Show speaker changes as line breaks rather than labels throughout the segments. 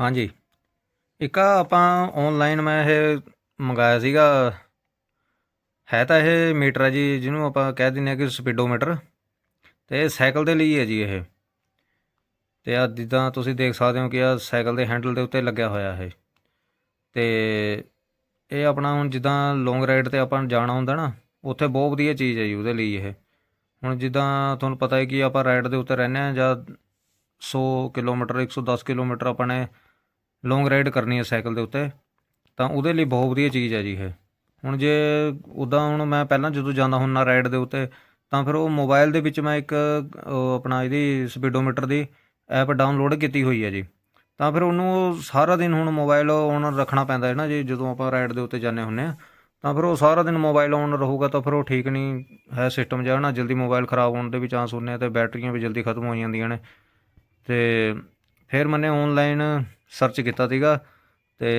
ਹਾਂਜੀ। ਇੱਕ ਆਹ ਆਪਾਂ ਔਨਲਾਈਨ ਮੈਂ ਇਹ ਮੰਗਾਇਆ ਸੀਗਾ। ਹੈ ਤਾਂ ਇਹ ਮੀਟਰ ਹੈ ਜੀ, ਜਿਹਨੂੰ ਆਪਾਂ ਕਹਿ ਦਿੰਦੇ ਹਾਂ ਕਿ ਸਪੀਡੋਮੀਟਰ ਤੇ ਇਹ ਸਾਈਕਲ ਦੇ ਲਈ ਹੈ ਜੀ ਇਹ। ਤੇ ਆ ਜਿੱਦਾਂ ਤੁਸੀਂ ਦੇਖ ਸਕਦੇ ਹੋ ਕਿ ਆ ਸਾਈਕਲ ਦੇ ਹੈਂਡਲ ਦੇ ਉੱਤੇ ਲੱਗਿਆ ਹੋਇਆ ਹੈ ਤੇ ਇਹ ਆਪਣਾ ਹੁਣ ਜਿੱਦਾਂ ਲੌਂਗ ਰਾਈਡ ਤੇ ਆਪਾਂ ਜਾਣਾ ਹੁੰਦਾ ਨਾ, ਉੱਥੇ ਬਹੁਤ ਵਧੀਆ ਚੀਜ਼ ਹੈ ਜੀ ਉਹਦੇ ਲਈ ਇਹ। ਹੁਣ ਜਿੱਦਾਂ ਤੁਹਾਨੂੰ ਪਤਾ ਹੈ ਕਿ ਆਪਾਂ ਰਾਈਡ ਦੇ ਉੱਤੇ ਰਹਿੰਦੇ ਆ ਜਾਂ 100 ਕਿਲੋਮੀਟਰ 110 ਕਿਲੋਮੀਟਰ ਆਪਾਂ ਨੇ ਲੌਂਗ ਰਾਈਡ ਕਰਨੀ ਹੈ ਸਾਈਕਲ ਦੇ ਉੱਤੇ, ਤਾਂ ਉਹਦੇ ਲਈ ਬਹੁਤ ਵਧੀਆ ਚੀਜ਼ ਹੈ ਜੀ ਇਹ। ਹੁਣ ਜੇ ਉੱਦਾਂ ਹੁਣ ਮੈਂ ਪਹਿਲਾਂ ਜਦੋਂ ਜਾਂਦਾ ਹੁੰਦਾ ਰਾਈਡ ਦੇ ਉੱਤੇ, ਤਾਂ ਫਿਰ ਉਹ ਮੋਬਾਈਲ ਦੇ ਵਿੱਚ ਮੈਂ ਇੱਕ, ਉਹ ਆਪਣਾ ਇਹਦੀ ਸਪੀਡੋਮੀਟਰ ਦੀ ਐਪ ਡਾਊਨਲੋਡ ਕੀਤੀ ਹੋਈ ਹੈ ਜੀ। ਤਾਂ ਫਿਰ ਉਹਨੂੰ ਸਾਰਾ ਦਿਨ ਹੁਣ ਮੋਬਾਈਲ ਔਨ ਰੱਖਣਾ ਪੈਂਦਾ ਹੈ ਨਾ ਜੀ, ਜਦੋਂ ਆਪਾਂ ਰਾਈਡ ਦੇ ਉੱਤੇ ਜਾਂਦੇ ਹੁੰਦੇ ਆ ਤਾਂ ਫਿਰ ਉਹ ਸਾਰਾ ਦਿਨ ਮੋਬਾਈਲ ਔਨ ਰਹੂਗਾ ਤਾਂ ਫਿਰ ਉਹ ਠੀਕ ਨਹੀਂ ਹੈ ਸਿਸਟਮ ਜਿਹੜਾ ਨਾ, ਜਲਦੀ ਮੋਬਾਈਲ ਖਰਾਬ ਹੋਣ ਦੇ ਵੀ ਚਾਂਸ ਹੁੰਦੇ ਆ ਤੇ ਬੈਟਰੀਆਂ ਵੀ ਜਲਦੀ ਖਤਮ ਹੋ ਜਾਂਦੀਆਂ ਨੇ। ਤੇ ਫਿਰ ਮੈਨੇ ਆਨਲਾਈਨ ਸਰਚ ਕੀਤਾ ਸੀਗਾ ਤੇ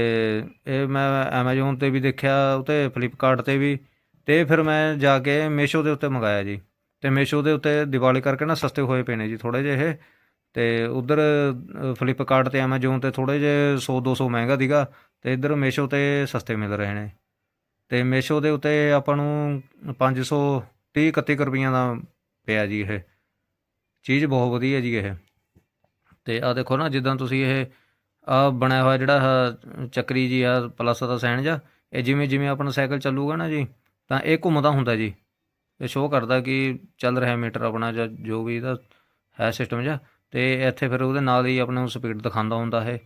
ਇਹ ਮੈਂ ਐਮਾਜ਼ੋਨ ਤੇ ਵੀ ਦੇਖਿਆ ਉਤੇ ਫਲਿੱਪਕਾਰਟ ਤੇ ਵੀ ਤੇ ਫਿਰ ਮੈਂ ਜਾ ਕੇ ਮੇਸ਼ੋ ਦੇ ਉੱਤੇ ਮੰਗਾਇਆ ਜੀ। ਤੇ ਮੇਸ਼ੋ ਦੇ ਉੱਤੇ ਦੀਵਾਲੀ ਕਰਕੇ ਨਾ ਸਸਤੇ ਹੋਏ ਪਏ ਨੇ ਜੀ ਥੋੜੇ ਜਿਹੇ। ਇਹ ਤੇ ਉਧਰ ਫਲਿੱਪਕਾਰਟ ਤੇ ਐਮਾਜ਼ੋਨ ਤੇ ਥੋੜੇ ਜਿਹੇ 100 200 ਮਹਿੰਗਾ ਸੀਗਾ ਤੇ ਇੱਧਰ ਮੇਸ਼ੋ ਤੇ ਸਸਤੇ ਮਿਲ ਰਹੇ ਨੇ। ਤੇ ਮੇਸ਼ੋ ਦੇ ਉੱਤੇ ਆਪਾਂ ਨੂੰ 530 31 ਰੁਪਈਆਂ ਦਾ ਪਿਆ ਜੀ ਇਹ। ਚੀਜ਼ ਬਹੁਤ ਵਧੀਆ ਜੀ ਇਹ। ਤੇ ਆ ਦੇਖੋ ਨਾ, ਜਿੱਦਾਂ ਤੁਸੀਂ ਇਹ ਆ ਬਣਿਆ ਹੋਇਆ ਜਿਹੜਾ ਆਹ ਚੱਕਰੀ ਜੀ ਆ ਪਲੱਸ ਦਾ ਸਾਈਨ ਜਾ ਇਹ ਜਿਵੇਂ ਜਿਵੇਂ ਆਪਣਾ ਸਾਈਕਲ ਚੱਲੂਗਾ ਨਾ ਜੀ, ਤਾਂ ਇਹ ਘੁੰਮਦਾ ਹੁੰਦਾ ਜੀ। ਇਹ ਸ਼ੋਅ ਕਰਦਾ ਕਿ ਚੱਲ ਰਿਹਾ ਮੀਟਰ ਆਪਣਾ ਜਾਂ ਜੋ ਵੀ ਇਹਦਾ ਹੈ ਸਿਸਟਮ ਜਾਂ ਤੇ ਇੱਥੇ ਫਿਰ ਉਹਦੇ ਨਾਲ ਹੀ ਆਪਣੇ ਨੂੰ ਸਪੀਡ ਦਿਖਾਉਂਦਾ ਹੁੰਦਾ ਹੈ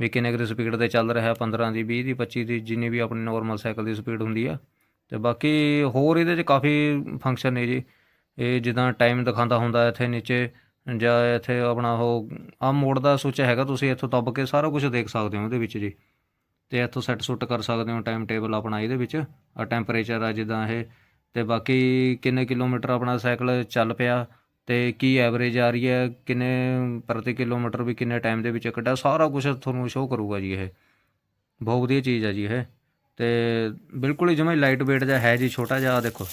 ਵੀ ਕਿੰਨੇ ਕੁ ਦੀ ਸਪੀਡ ਤੇ ਚੱਲ ਰਿਹਾ 15 ਦੀ 20 ਦੀ 25 ਦੀ, ਜਿੰਨੀ ਵੀ ਆਪਣੀ ਨਾਰਮਲ ਸਾਈਕਲ ਦੀ ਸਪੀਡ ਹੁੰਦੀ ਆ। ਤੇ ਬਾਕੀ ਹੋਰ ਇਹਦੇ 'ਚ ਕਾਫੀ ਫੰਕਸ਼ਨ ਨੇ ਜੀ। ਇਹ ਜਿੱਦਾਂ ਟਾਈਮ ਦਿਖਾਉਂਦਾ ਹੁੰਦਾ ਇੱਥੇ ਨੀਚੇ ਜਾਂ ਇੱਥੇ ਆਪਣਾ ਉਹ ਆ ਮੋੜ ਦਾ ਸੁੱਚ ਹੈਗਾ ਤੁਸੀਂ, ਇੱਥੋਂ ਦੱਬ ਕੇ ਸਾਰਾ ਕੁਝ ਦੇਖ ਸਕਦੇ ਹੋ ਇਹਦੇ ਵਿੱਚ ਜੀ। ਤੇ ਇੱਥੋਂ ਸੈੱਟ ਸੁੱਟ ਕਰ ਸਕਦੇ ਹੋ ਟਾਈਮ ਟੇਬਲ ਆਪਣਾ ਇਹਦੇ ਵਿੱਚ ਆ ਟੈਂਪਰੇਚਰ ਆ ਜਿੱਦਾਂ ਇਹ। ਤੇ ਬਾਕੀ ਕਿੰਨੇ ਕਿਲੋਮੀਟਰ ਆਪਣਾ ਸਾਈਕਲ ਚੱਲ ਪਿਆ, ਤੇ ਕੀ ਐਵਰੇਜ ਆ ਰਹੀ ਹੈ, ਕਿੰਨੇ ਪ੍ਰਤੀ ਕਿਲੋਮੀਟਰ ਵੀ ਕਿੰਨੇ ਟਾਈਮ ਦੇ ਵਿੱਚ ਕੱਢਿਆ, ਸਾਰਾ ਕੁਝ ਤੁਹਾਨੂੰ ਸ਼ੋਅ ਕਰੂਗਾ ਜੀ ਇਹ। ਬਹੁਤ ਵਧੀਆ ਚੀਜ਼ ਆ ਜੀ ਇਹ। ਤੇ ਬਿਲਕੁਲ ਹੀ ਜਿਵੇਂ ਲਾਈਟ weight ਜਿਹਾ ਹੈ ਜੀ, ਛੋਟਾ ਜਿਹਾ ਦੇਖੋ।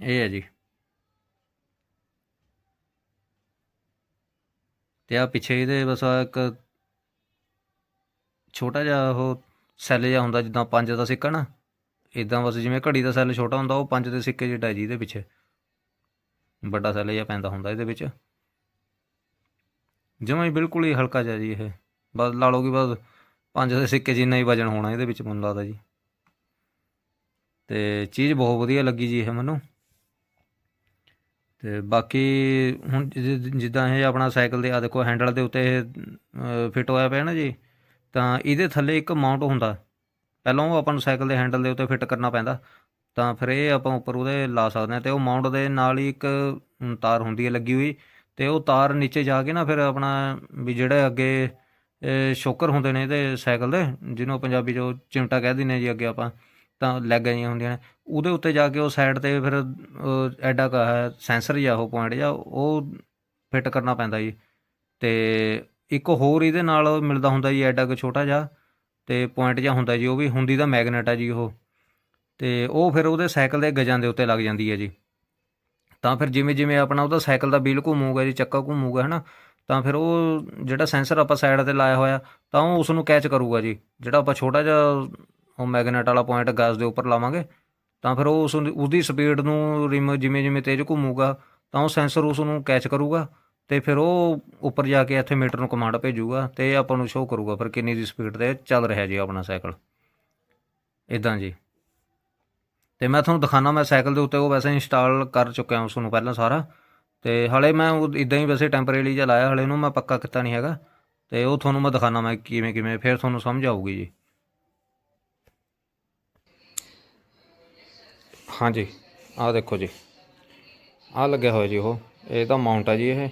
ਇਹ ਹੈ ਜੀ। ਤੇ ਆ ਪਿੱਛੇ ਇਹਦੇ ਬਸ ਆਹ ਇੱਕ ਛੋਟਾ ਜਿਹਾ ਉਹ ਸੈੱਲ ਜਿਹਾ ਹੁੰਦਾ ਜਿੱਦਾਂ ਪੰਜ ਦਾ ਸਿੱਕਾ ਨਾ ਇਦਾਂ ਬਸ ਜਿਵੇਂ ਘੜੀ ਦਾ ਸੈੱਲ ਛੋਟਾ ਹੁੰਦਾ, ਉਹ ਪੰਜ ਦੇ ਸਿੱਕੇ ਜਿਹੜਾ ਜੀ ਇਹਦੇ ਪਿੱਛੇ। ਵੱਡਾ ਸੈੱਲ ਜਿਹਾ ਪੈਂਦਾ ਹੁੰਦਾ ਇਹਦੇ ਵਿੱਚ। ਜਮਾਂ ਹੀ ਬਿਲਕੁਲ ਹੀ ਹਲਕਾ ਜਿਹਾ ਜੀ ਇਹ। ਬਸ ਲਾ ਲਓ ਕਿ ਬਸ ਪੰਜ ਦੇ ਸਿੱਕੇ ਜਿੰਨਾ ਹੀ ਵਜਨ ਹੋਣਾ ਇਹਦੇ ਵਿੱਚ, ਮੈਨੂੰ ਲੱਗਦਾ ਜੀ। ਤੇ ਚੀਜ਼ ਬਹੁਤ ਵਧੀਆ ਲੱਗੀ ਜੀ ਇਹ ਮੈਨੂੰ। ਅਤੇ ਬਾਕੀ ਹੁਣ ਜਿ- ਜਿੱਦਾਂ ਇਹ ਆਪਣਾ ਸਾਈਕਲ ਦੇ ਆ ਦੇਖੋ ਹੈਂਡਲ ਦੇ ਉੱਤੇ ਇਹ ਫਿੱਟ ਹੋਇਆ ਪਿਆ ਨਾ ਜੀ ਤਾਂ ਇਹਦੇ ਥੱਲੇ ਇੱਕ ਮਾਊਂਟ ਹੁੰਦਾ। ਪਹਿਲਾਂ ਉਹ ਆਪਾਂ ਨੂੰ ਸਾਈਕਲ ਦੇ ਹੈਂਡਲ ਦੇ ਉੱਤੇ ਫਿੱਟ ਕਰਨਾ ਪੈਂਦਾ। ਤਾਂ ਫਿਰ ਇਹ ਆਪਾਂ ਉੱਪਰ ਉਹਦੇ ਲਾ ਸਕਦੇ ਹਾਂ ਅਤੇ ਉਹ ਮਾਊਂਟ ਦੇ ਨਾਲ ਹੀ ਇੱਕ ਅਮ, ਤਾਰ ਹੁੰਦੀ ਹੈ ਲੱਗੀ ਹੋਈ। ਅਤੇ ਉਹ ਤਾਰ ਨੀਚੇ ਜਾ ਕੇ ਨਾ ਫਿਰ ਆਪਣਾ ਵੀ ਜਿਹੜੇ ਅੱਗੇ ਇਹ ਸ਼ੋਕਰ ਹੁੰਦੇ ਨੇ ਇਹਦੇ ਸਾਈਕਲ ਦੇ ਜਿਹਨੂੰ ਪੰਜਾਬੀ 'ਚ ਉਹ ਚਿਮਟਾ ਕਹਿ ਦਿੰਦੇ ਹਾਂ ਜੀ ਅੱਗੇ ਆਪਾਂ ਤਾਂ ਲੈਗਾਂ ਜਿਹੀਆਂ ਹੁੰਦੀਆਂ ਨੇ। ਉਹਦੇ ਉੱਤੇ ਜਾ ਕੇ ਉਹ ਸਾਈਡ ਤੇ ਫਿਰ ਐਡਾ ਕਾ ਸੈਂਸਰ ਜਾਂ ਉਹ ਪੁਆਇੰਟ ਜਾਂ ਉਹ ਫਿੱਟ ਕਰਨਾ ਪੈਂਦਾ ਜੀ। ਤੇ ਇੱਕ ਹੋਰ ਇਹਦੇ ਨਾਲ ਮਿਲਦਾ ਹੁੰਦਾ ਜੀ, ਐਡਾ ਕੁ ਛੋਟਾ ਜਿਹਾ, ਤੇ ਪੁਆਇੰਟ ਜਿਹਾ ਹੁੰਦਾ ਜੀ, ਉਹ ਵੀ ਹੁੰਦੀ ਦਾ ਮੈਗਨੇਟ ਆ ਜੀ ਉਹ। ਤੇ ਉਹ ਫਿਰ ਉਹਦੇ ਸਾਈਕਲ ਦੇ ਗਜਾਂ ਦੇ ਉੱਤੇ ਲੱਗ ਜਾਂਦੀ ਹੈ ਜੀ। ਤਾਂ ਫਿਰ ਜਿਵੇਂ ਜਿਵੇਂ ਆਪਣਾ ਉਹਦਾ ਸਾਈਕਲ ਦਾ ਵੀਲ ਘੁੰਮੂਗਾ ਜੀ ਚੱਕਾ ਘੁੰਮੂਗਾ ਹੈ ਨਾ ਤਾਂ ਫਿਰ ਉਹ ਜਿਹੜਾ ਸੈਂਸਰ ਆਪਾਂ ਸਾਈਡ ਤੇ ਲਾਇਆ ਹੋਇਆ, ਤਾਂ ਉਹ ਉਸ ਨੂੰ ਕੈਚ ਕਰੂਗਾ ਜੀ। ਜਿਹੜਾ ਆਪਾਂ ਛੋਟਾ ਜਿਹਾ ਉਹ ਮੈਗਨੇਟ ਵਾਲਾ ਪੁਆਇੰਟ ਗੈਸ ਦੇ ਉੱਪਰ ਲਾਵਾਂਗੇ ਤਾਂ ਫਿਰ ਉਹ ਉਸ ਉਹਦੀ ਸਪੀਡ ਨੂੰ ਰਿਮ, ਜਿਵੇਂ ਜਿਵੇਂ ਤੇਜ਼ ਘੁੰਮੂਗਾ, ਤਾਂ ਉਹ ਸੈਂਸਰ ਉਸ ਨੂੰ ਕੈਚ ਕਰੂਗਾ ਤੇ ਫਿਰ ਉਹ ਉੱਪਰ ਜਾ ਕੇ ਇੱਥੇ ਮੀਟਰ ਨੂੰ ਕਮਾਂਡ ਭੇਜੂਗਾ ਤੇ ਆਪਾਂ ਨੂੰ ਸ਼ੋਅ ਕਰੂਗਾ ਫਿਰ ਕਿੰਨੀ ਦੀ ਸਪੀਡ ਤੇ ਚੱਲ ਰਿਹਾ ਜੀ ਆਪਣਾ ਸਾਈਕਲ। ਇਦਾਂ ਜੀ। ਤੇ ਮੈਂ ਤੁਹਾਨੂੰ ਦਿਖਾਣਾ ਮੈਂ ਸਾਈਕਲ ਦੇ ਉੱਤੇ ਉਹ ਵੈਸੇ ਇੰਸਟਾਲ ਕਰ ਚੁੱਕਿਆ ਉਸ ਨੂੰ ਪਹਿਲਾਂ ਸਾਰਾ। ਤੇ ਹਲੇ ਮੈਂ ਉਹ ਇਦਾਂ ਹੀ ਵੈਸੇ ਟੈਂਪਰੇਰੀ ਜਿਹਾ ਲਾਇਆ, ਹਲੇ ਨੂੰ ਮੈਂ ਪੱਕਾ ਕੀਤਾ ਨਹੀਂ ਹੈਗਾ। ਤੇ ਉਹ ਤੁਹਾਨੂੰ ਮੈਂ ਦਿਖਾਣਾ ਮੈਂ ਕਿਵੇਂ ਕਿਵੇਂ, ਫਿਰ ਤੁਹਾਨੂੰ ਸਮਝ ਆਊਗੀ ਜੀ। ਹਾਂਜੀ, ਆਹ ਦੇਖੋ ਜੀ। ਆਹ ਲੱਗਿਆ ਹੋਇਆ ਜੀ ਉਹ। ਇਹ ਤਾਂ ਮਾਊਂਟ ਆ ਜੀ ਇਹ।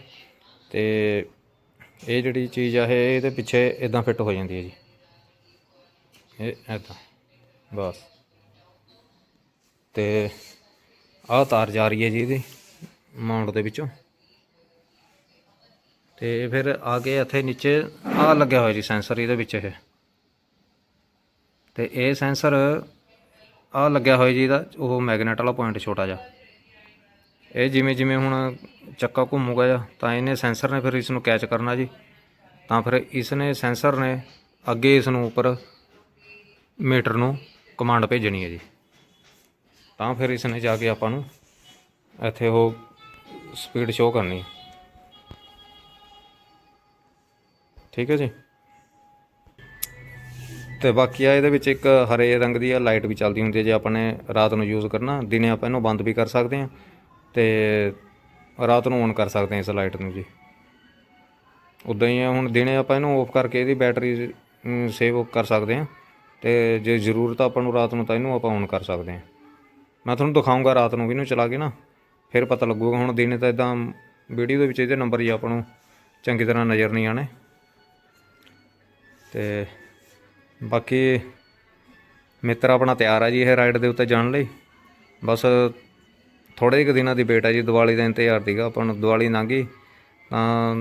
ਤੇ ਇਹ ਜਿਹੜੀ ਚੀਜ਼ ਆ ਇਹ, ਇਹਦੇ ਪਿੱਛੇ ਇਦਾਂ ਫਿੱਟ ਹੋ ਜਾਂਦੀ ਹੈ ਜੀ। ਇਹ ਇਦਾਂ ਬਸ। ਤੇ ਆਹ ਤਾਰ ਜਾ ਰਹੀ ਹੈ ਜੀ ਇਹਦੀ, ਮਾਊਂਟ ਦੇ ਵਿੱਚੋਂ। ਤੇ ਫਿਰ ਆ ਕੇ ਇੱਥੇ ਨੀਚੇ ਆ ਲੱਗਿਆ ਹੋਇਆ ਜੀ ਸੈਂਸਰ ਇਹਦੇ ਵਿੱਚ ਇਹ। ਤੇ ਇਹ ਸੈਂਸਰ ਆਹ ਲੱਗਿਆ ਹੋਇਆ ਜੀ ਇਹਦਾ, ਉਹ ਮੈਗਨੇਟ ਵਾਲਾ ਪੁਆਇੰਟ ਛੋਟਾ ਜਿਹਾ। ਇਹ ਜਿਵੇਂ ਜਿਵੇਂ ਹੁਣ ਚੱਕਾ ਘੁੰਮੂਗਾ ਜਾਂ, ਤਾਂ ਇਹਨੇ ਸੈਂਸਰ ਨੇ ਫਿਰ ਇਸ ਨੂੰ ਕੈਚ ਕਰਨਾ ਜੀ। ਤਾਂ ਫਿਰ ਇਸ ਨੇ ਸੈਂਸਰ ਨੇ ਅੱਗੇ ਇਸ ਨੂੰ ਉੱਪਰ ਮੀਟਰ ਨੂੰ ਕਮਾਂਡ ਭੇਜਣੀ ਹੈ ਜੀ। ਤਾਂ ਫਿਰ ਇਸ ਨੇ ਜਾ ਕੇ ਆਪਾਂ ਨੂੰ ਇੱਥੇ ਉਹ ਸਪੀਡ ਸ਼ੋ ਕਰਨੀ। ਠੀਕ ਹੈ ਜੀ? ਤੇ ਬਾਕੀ ਆ ਇਹਦੇ ਵਿੱਚ ਇੱਕ ਹਰੇ ਰੰਗ ਦੀ ਆ ਲਾਈਟ ਵੀ ਚੱਲਦੀ ਹੁੰਦੀ ਹੈ ਜੇ ਆਪਾਂ ਨੇ ਰਾਤ ਨੂੰ ਯੂਜ਼ ਕਰਨਾ, ਦਿਨੇ ਆਪਾਂ ਇਹਨੂੰ ਬੰਦ ਵੀ ਕਰ ਸਕਦੇ ਹਾਂ ਤੇ ਰਾਤ ਨੂੰ ਔਨ ਕਰ ਸਕਦੇ ਹਾਂ ਇਸ ਲਾਈਟ ਨੂੰ ਜੀ। ਉਦਾਂ ਹੀ ਆ, ਹੁਣ ਦਿਨੇ ਆਪਾਂ ਇਹਨੂੰ ਆਫ ਕਰਕੇ ਇਹਦੀ ਬੈਟਰੀ ਸੇਵ ਕਰ ਸਕਦੇ ਹਾਂ ਤੇ ਜੇ ਜ਼ਰੂਰਤ ਆਪਾਂ ਨੂੰ ਰਾਤ ਨੂੰ ਤਾਂ ਇਹਨੂੰ ਆਪਾਂ ਔਨ ਕਰ ਸਕਦੇ ਹਾਂ ਮੈਂ ਤੁਹਾਨੂੰ ਦਿਖਾਉਂਗਾ ਰਾਤ ਨੂੰ ਵੀ ਇਹਨੂੰ ਚਲਾ ਕੇ ਨਾ, ਫਿਰ ਪਤਾ ਲੱਗੂਗਾ। ਹੁਣ ਦਿਨੇ ਤਾਂ ਇਦਾਂ ਵੀਡੀਓ ਦੇ ਵਿੱਚ ਇਹਦੇ ਨੰਬਰ ਹੀ ਆਪਾਂ ਨੂੰ ਚੰਗੀ ਤਰ੍ਹਾਂ ਨਜ਼ਰ ਨਹੀਂ ਆਣੇ ਤੇ ਬਾਕੀ ਮਿੱਤਰ ਆਪਣਾ ਤਿਆਰ ਆ ਜੀ ਇਹ ਰਾਈਡ ਦੇ ਉੱਤੇ ਜਾਣ ਲਈ। ਬਸ ਥੋੜੇ ਜਿਹੇ ਕੁ ਦਿਨਾਂ ਦੀ ਵੇਟ ਹੈ ਜੀ, ਦੀਵਾਲੀ ਦਾ ਇੰਤਜ਼ਾਰ ਸੀਗਾ, ਆਪਾਂ ਨੂੰ ਦੀਵਾਲੀ ਲੰਘ ਗਈ। ਤਾਂ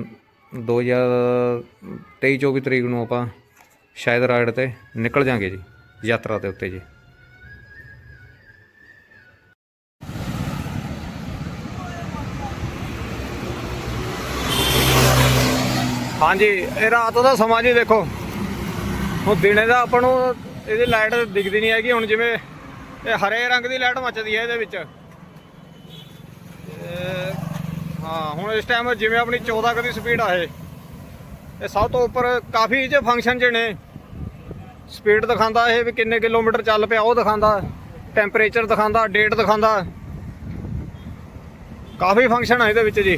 2023 24 ਤਰੀਕ ਨੂੰ ਆਪਾਂ ਸ਼ਾਇਦ ਰਾਈਡ ਤੇ ਨਿਕਲ ਜਾਾਂਗੇ ਜੀ, ਯਾਤਰਾ ਦੇ ਉੱਤੇ ਜੀ। ਹਾਂਜੀ, ਇਹ ਰਾਤ ਦਾ ਸਮਾਂ ਜੀ ਦੇਖੋ ਹੁਣ ਦਿਨੇ ਦਾ ਆਪਾਂ ਨੂੰ ਇਹਦੀ ਲਾਈਟ ਦਿਖਦੀ ਨਹੀਂ ਹੈਗੀ, ਹੁਣ ਜਿਵੇਂ ਇਹ ਹਰੇ ਰੰਗ ਦੀ ਲਾਈਟ ਮੱਚਦੀ ਹੈ ਇਹਦੇ ਵਿੱਚ। ਹਾਂ, ਹੁਣ ਇਸ ਟਾਈਮ ਜਿਵੇਂ ਆਪਣੀ 14 ਕਦੀ ਸਪੀਡ ਆ ਇਹ। ਇਹ ਸਭ ਤੋਂ ਉੱਪਰ ਕਾਫੀ ਜੇ ਫੰਕਸ਼ਨ ਚ ਨੇ। ਸਪੀਡ ਦਿਖਾਉਂਦਾ ਇਹ ਵੀ ਕਿੰਨੇ ਕਿਲੋਮੀਟਰ ਚੱਲ ਪਿਆ, ਉਹ ਦਿਖਾਉਂਦਾ। ਟੈਂਪਰੇਚਰ ਦਿਖਾਉਂਦਾ ਡੇਟ ਦਿਖਾਉਂਦਾ। ਕਾਫੀ ਫੰਕਸ਼ਨ ਆ ਇਹਦੇ ਵਿੱਚ ਜੀ।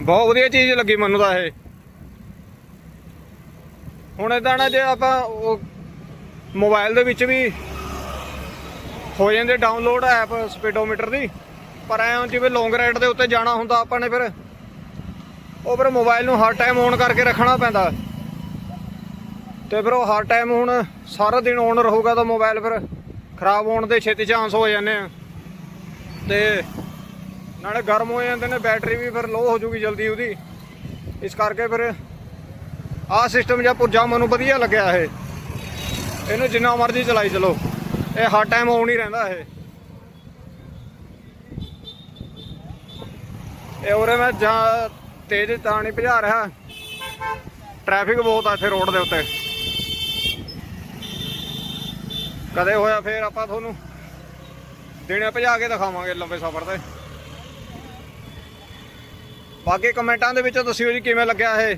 ਬਹੁਤ ਵਧੀਆ ਚੀਜ਼ ਲੱਗੀ ਮੈਨੂੰ ਤਾਂ ਇਹ। ਹੁਣ ਇਦਾਂ ਨਾ ਜੇ ਆਪਾਂ ਉਹ ਮੋਬਾਈਲ ਦੇ ਵਿੱਚ ਵੀ ਹੋ ਜਾਂਦੇ ਡਾਊਨਲੋਡ ਐਪ ਸਪੀਡੋਮੀਟਰ ਦੀ, ਪਰ ਐਂ ਜਿਵੇਂ ਲੌਂਗ ਰਾਈਡ ਦੇ ਉੱਤੇ ਜਾਣਾ ਹੁੰਦਾ ਆਪਾਂ ਨੇ ਫਿਰ, ਉਹ ਫਿਰ ਮੋਬਾਈਲ ਨੂੰ ਹਰ ਟਾਈਮ ਔਨ ਕਰਕੇ ਰੱਖਣਾ ਪੈਂਦਾ। ਤੇ ਫਿਰ ਉਹ ਹਰ ਟਾਈਮ ਹੁਣ ਸਾਰਾ ਦਿਨ ਔਨ ਰਹੂਗਾ ਤਾਂ ਮੋਬਾਈਲ ਫਿਰ ਖਰਾਬ ਹੋਣ ਦੇ ਛੇਤੀ ਚਾਂਸ ਹੋ ਜਾਂਦੇ ਆ। ਤੇ ਨਾਲੇ ਗਰਮ ਹੋ ਜਾਂਦੇ ਨੇ ਬੈਟਰੀ ਵੀ ਫਿਰ ਲੋ ਹੋ ਜੂਗੀ ਜਲਦੀ ਉਹਦੀ। ਇਸ ਕਰਕੇ ਫਿਰ ਆਹ ਸਿਸਟਮ ਜਾਂ ਪੁਰਜਾ ਮੈਨੂੰ ਵਧੀਆ ਲੱਗਿਆ ਇਹ। ਇਹਨੂੰ ਜਿੰਨਾ ਮਰਜ਼ੀ ਚਲਾਈ ਚਲੋ। ਇਹ ਹਰ ਟਾਈਮ ਆਨ ਹੀ ਰਹਿੰਦਾ ਇਹ। ਇਹ ਉਰੇ ਮੈਂ ਜਾਂ ਤੇਜ਼ ਤਾਂ ਨਹੀਂ ਭਜਾ ਰਿਹਾ। ਟ੍ਰੈਫਿਕ ਬਹੁਤ ਆ ਇੱਥੇ ਰੋਡ ਦੇ ਉੱਤੇ। ਕਦੇ ਹੋਇਆ ਫੇਰ ਆਪਾਂ ਤੁਹਾਨੂੰ ਦਿਨੇ ਭਜਾ ਕੇ ਦਿਖਾਵਾਂਗੇ ਲੰਬੇ ਸਫ਼ਰ ਤੇ। ਬਾਕੀ ਕਮੈਂਟਾਂ ਦੇ ਵਿੱਚ ਦੱਸਿਓ ਜੀ ਕਿਵੇਂ ਲੱਗਿਆ ਇਹ।